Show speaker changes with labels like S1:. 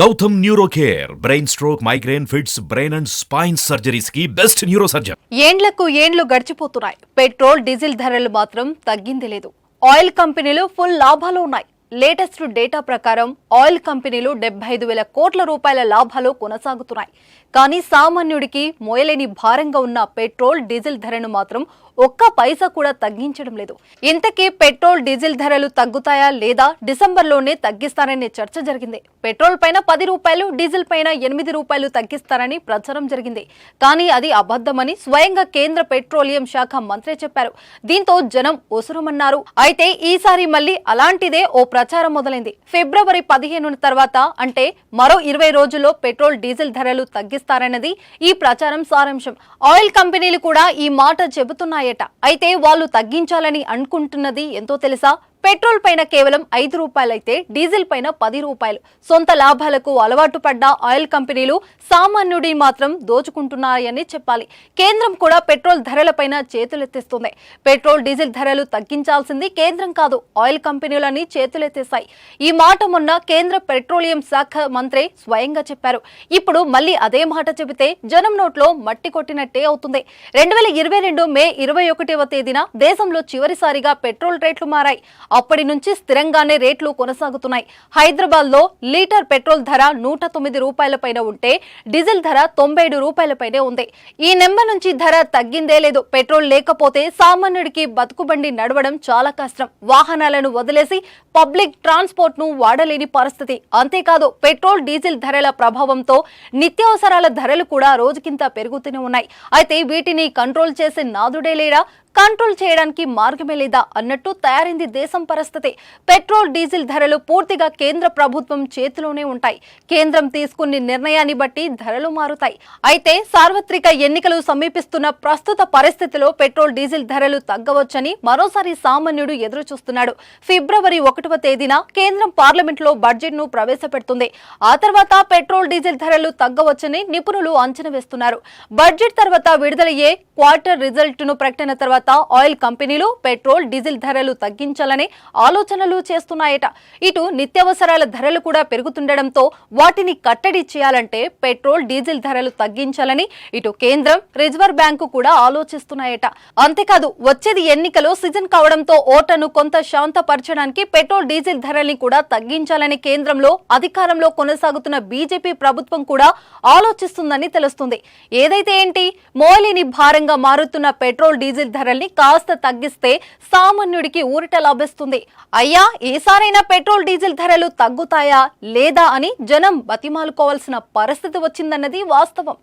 S1: Gautam neuro care brain stroke migraine fits brain and spine సర్జరీస్కి best neuro surgeon
S2: ఏండ్లకు ఏండ్లు గడిచిపోతున్నాయి. Petrol diesel ధరలు మాత్రం తగ్గింది లేదు. ఆయిల్ కంపెనీలు ఫుల్ లాభాలు ఉన్నాయి. లేటెస్ట్ డేటా ప్రకారం ఆయిల్ కంపెనీలు డెబ్బై ఐదు వేల కోట్ల రూపాయల లాభాలు కొనసాగుతున్నాయి. కానీ సామాన్యుడికి మోయలేని భారంగా ఉన్న పెట్రోల్ డీజిల్ ధరను మాత్రం ఒక్క పైసా కూడా తగ్గించడం లేదు. ఇంతకీ పెట్రోల్ డీజిల్ ధరలు తగ్గుతాయా లేదా? డిసెంబర్లోనే తగ్గిస్తారనే చర్చ జరిగింది. పెట్రోల్ పైన పది రూపాయలు డీజిల్ పైన ఎనిమిది రూపాయలు తగ్గిస్తారని ప్రచారం జరిగింది. కానీ అది అబద్ధమని స్వయంగా కేంద్ర పెట్రోలియం శాఖ మంత్రి చెప్పారు. దీంతో జనం ఒసురమన్నారు. అయితే ఈసారి మళ్ళీ అలాంటిదే ఓ ప్రచారం మొదలైంది. ఫిబ్రవరి పదిహేను తర్వాత అంటే మరో ఇరవై రోజుల్లో పెట్రోల్ డీజిల్ ధరలు తగ్గిస్తారన్నది ఈ ప్రచారం సారాంశం. ఆయిల్ కంపెనీలు కూడా ఈ మాట చెబుతున్నాయి. చెబుతున్నాయట అయితే వాళ్ళు తగ్గించాలని అనుకుంటున్నది ఎంతో తెలుసా? పెట్రోల్ పైన కేవలం ఐదు రూపాయలైతే డీజిల్ పైన పది రూపాయలు. సొంత లాభాలకు అలవాటు పడ్డ ఆయిల్ కంపెనీలు సామాన్యుడి మాత్రం దోచుకుంటున్నాయని చెప్పాలి. కేంద్రం కూడా పెట్రోల్ ధరలపైన చేతులెత్తేస్తుంది. పెట్రోల్ డీజిల్ ధరలు తగ్గించాల్సింది కేంద్రం కాదు ఆయిల్ కంపెనీలని చేతులెత్తేశాయి. ఈ మాట మొన్న కేంద్ర పెట్రోలియం శాఖ మంత్రి స్వయంగా చెప్పారు. ఇప్పుడు మళ్ళీ అదే మాట చెబితే జనం నోట్లో మట్టి కొట్టినట్టే అవుతుంది. రెండు వేల ఇరవై రెండు మే ఇరవై ఒకటవ తేదీన దేశంలో చివరిసారిగా పెట్రోల్ రేట్లు మారాయి. అప్పటి నుంచి స్థిరంగానే రేట్లు కొనసాగుతున్నాయి. హైదరాబాద్లో లీటర్ పెట్రోల్ ధర నూట తొమ్మిది రూపాయల పైన ఉంటే డీజిల్ ధర తొంభై ఏడు రూపాయల ఉంది. ఈ నెంబర్ నుంచి ధర తగ్గిందే లేదు. పెట్రోల్ లేకపోతే సామాన్యుడికి బతుకుబండి నడవడం చాలా కష్టం. వాహనాలను వదిలేసి పబ్లిక్ ట్రాన్స్పోర్ట్ను వాడలేని పరిస్థితి. అంతేకాదు పెట్రోల్ డీజిల్ ధరల ప్రభావంతో నిత్యావసరాల ధరలు కూడా రోజుకింత పెరుగుతూనే ఉన్నాయి. అయితే వీటిని కంట్రోల్ చేసే నాదుడే లేడా? కంట్రోల్ చేయడానికి మార్గమే లేదా అన్నట్టు తయారైంది దేశం పరిస్థితి. పెట్రోల్ డీజిల్ ధరలు పూర్తిగా కేంద్ర ప్రభుత్వం చేతిలోనే ఉంటాయి. కేంద్రం తీసుకున్న నిర్ణయాన్ని బట్టి ధరలు మారుతాయి. అయితే సార్వత్రిక ఎన్నికలు సమీపిస్తున్న ప్రస్తుత పరిస్థితిలో పెట్రోల్ డీజిల్ ధరలు తగ్గవచ్చని మరోసారి సామాన్యుడు ఎదురు చూస్తున్నాడు ఫిబ్రవరి ఒకటవ తేదీన కేంద్రం పార్లమెంట్లో బడ్జెట్ను ప్రవేశపెడుతుంది. ఆ తర్వాత పెట్రోల్ డీజిల్ ధరలు తగ్గవచ్చని నిపుణులు అంచనా వేస్తున్నారు. బడ్జెట్ తర్వాత విడుదలయ్యే క్వార్టర్ రిజల్ట్ను ప్రకటన తర్వాత ఆయిల్ కంపెనీలు పెట్రోల్ డీజిల్ ధరలు తగ్గించాలని ఆలోచనలు చేస్తున్నాయట. ఇటు నిత్యావసరాల ధరలు కూడా పెరుగుతుండటంతో వాటిని కట్టడి చేయాలంటే పెట్రోల్ డీజిల్ ధరలు తగ్గించాలని ఇటు కేంద్రం రిజర్వ్ బ్యాంకు కూడా ఆలోచిస్తున్నాయట. అంతేకాదు వచ్చేది ఎన్నికలు సీజన్ కావడంతో ఓటను కొంత శాంతపరచడానికి పెట్రోల్ డీజిల్ ధరల్ని కూడా తగ్గించాలని కేంద్రంలో అధికారంలో కొనసాగుతున్న బీజేపీ ప్రభుత్వం కూడా ఆలోచిస్తుందని తెలుస్తుంది. ఏదైతే ఏంటి? మోలిని భారంగా మారుతున్న పెట్రోల్ డీజిల్ ధరల్ని కాస్త తగ్గిస్తే సామాన్యుడికి ఊరట లభిస్తుంది. అయ్యా ఈసారైనా పెట్రోల్ డీజిల్ ధరలు తగ్గుతాయా లేదా అని జనం బతిమాలుకోవాల్సిన పరిస్థితి వచ్చిందన్నది వాస్తవం.